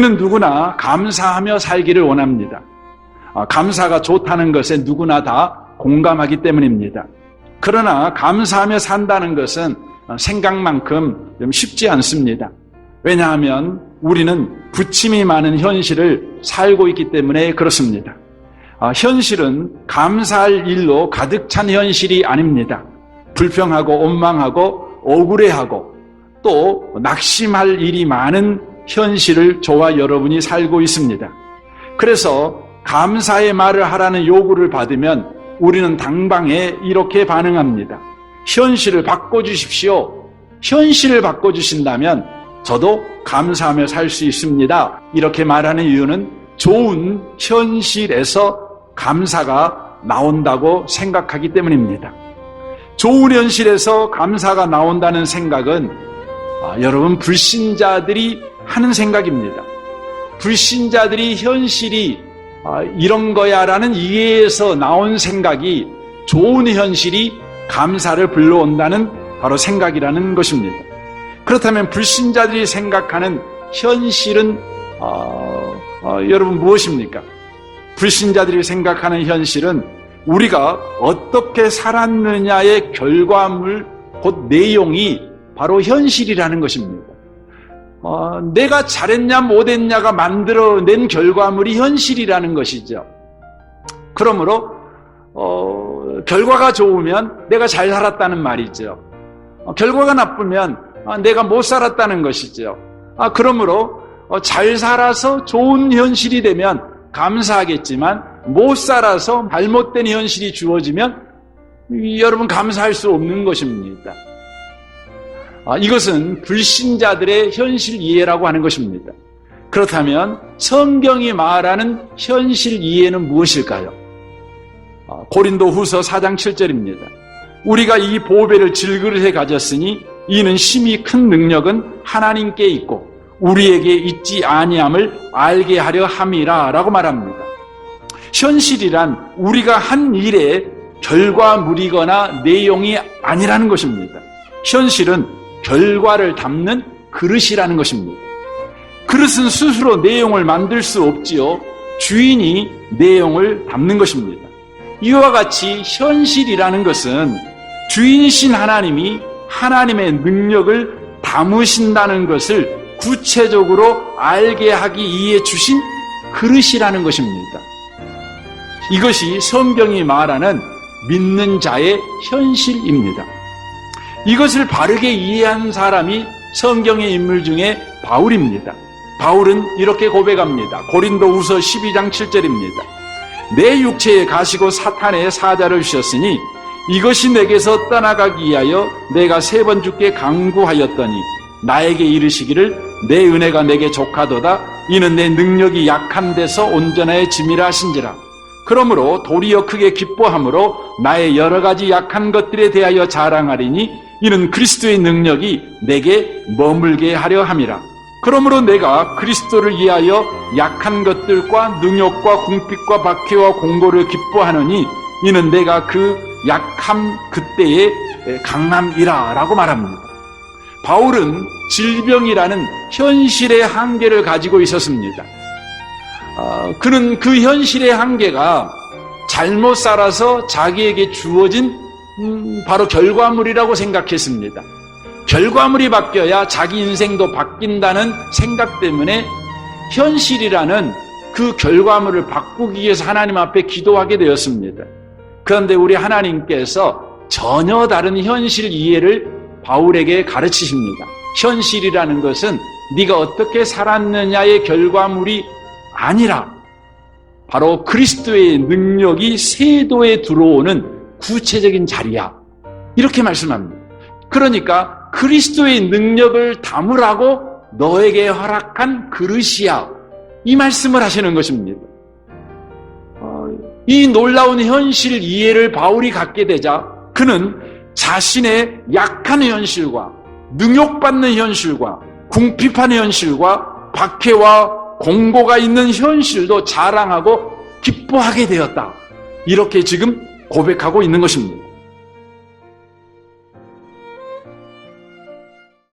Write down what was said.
우리는 누구나 감사하며 살기를 원합니다. 아, 감사가 좋다는 것에 누구나 다 공감하기 때문입니다. 그러나 감사하며 산다는 것은 생각만큼 좀 쉽지 않습니다. 왜냐하면 우리는 부침이 많은 현실을 살고 있기 때문에 그렇습니다. 아, 현실은 감사할 일로 가득 찬 현실이 아닙니다. 불평하고 원망하고 억울해하고 또 낙심할 일이 많은 현실을 저와 여러분이 살고 있습니다. 그래서 감사의 말을 하라는 요구를 받으면 우리는 당방에 이렇게 반응합니다. 현실을 바꿔주십시오. 현실을 바꿔주신다면 저도 감사하며 살 수 있습니다. 이렇게 말하는 이유는 좋은 현실에서 감사가 나온다고 생각하기 때문입니다. 좋은 현실에서 감사가 나온다는 생각은 아, 여러분 불신자들이 하는 생각입니다. 불신자들이 현실이 아, 이런 거야라는 이해에서 나온 생각이 좋은 현실이 감사를 불러온다는 바로 생각이라는 것입니다. 그렇다면 불신자들이 생각하는 현실은 어, 어, 여러분 무엇입니까? 불신자들이 생각하는 현실은 우리가 어떻게 살았느냐의 결과물, 곧 내용이 바로 현실이라는 것입니다. 어, 내가 잘했냐 못했냐가 만들어낸 결과물이 현실이라는 것이죠. 그러므로 어, 결과가 좋으면 내가 잘 살았다는 말이죠. 어, 결과가 나쁘면 아, 내가 못 살았다는 것이죠. 아, 그러므로 어, 잘 살아서 좋은 현실이 되면 감사하겠지만 못 살아서 잘못된 현실이 주어지면 여러분 감사할 수 없는 것입니다. 아, 이것은 불신자들의 현실 이해라고 하는 것입니다. 그렇다면 성경이 말하는 현실 이해는 무엇일까요? 아, 고린도 후서 4장 7절입니다. 우리가 이 보배를 질그릇에 가졌으니 이는 심히 큰 능력은 하나님께 있고 우리에게 있지 아니함을 알게 하려 함이라 라고 말합니다. 현실이란 우리가 한 일의 결과물이거나 내용이 아니라는 것입니다. 현실은 결과를 담는 그릇이라는 것입니다. 그릇은 스스로 내용을 만들 수 없지요. 주인이 내용을 담는 것입니다. 이와 같이 현실이라는 것은 주인이신 하나님이 하나님의 능력을 담으신다는 것을 구체적으로 알게 하기 위해 주신 그릇이라는 것입니다. 이것이 성경이 말하는 믿는 자의 현실입니다. 이것을 바르게 이해한 사람이 성경의 인물 중에 바울입니다. 바울은 이렇게 고백합니다. 고린도 우서 12장 7절입니다. 내 육체에 가시고 사탄의 사자를 주셨으니 이것이 내게서 떠나가기 위하여 내가 세 번 죽게 강구하였더니 나에게 이르시기를 내 은혜가 내게 족하도다 이는 내 능력이 약한 데서 온전해짐이라 하신지라 그러므로 도리어 크게 기뻐함으로 나의 여러 가지 약한 것들에 대하여 자랑하리니 이는 그리스도의 능력이 내게 머물게 하려 함이라 그러므로 내가 그리스도를 위하여 약한 것들과 능욕과 궁핍과 박해와 공고를 기뻐하느니 이는 내가 그 약함 그때의 강함이라 라고 말합니다. 바울은 질병이라는 현실의 한계를 가지고 있었습니다. 어, 그는 그 현실의 한계가 잘못 살아서 자기에게 주어진 음, 바로 결과물이라고 생각했습니다. 결과물이 바뀌어야 자기 인생도 바뀐다는 생각 때문에 현실이라는 그 결과물을 바꾸기 위해서 하나님 앞에 기도하게 되었습니다. 그런데 우리 하나님께서 전혀 다른 현실 이해를 바울에게 가르치십니다. 현실이라는 것은 네가 어떻게 살았느냐의 결과물이 아니라 바로 그리스도의 능력이 세도에 들어오는 구체적인 자리야. 이렇게 말씀합니다. 그러니까 그리스도의 능력을 담으라고 너에게 허락한 그릇이야. 이 말씀을 하시는 것입니다. 어, 이 놀라운 현실 이해를 바울이 갖게 되자 그는 자신의 약한 현실과 능욕받는 현실과 궁핍한 현실과 박해와 공고가 있는 현실도 자랑하고 기뻐하게 되었다. 이렇게 지금 고백하고 있는 것입니다.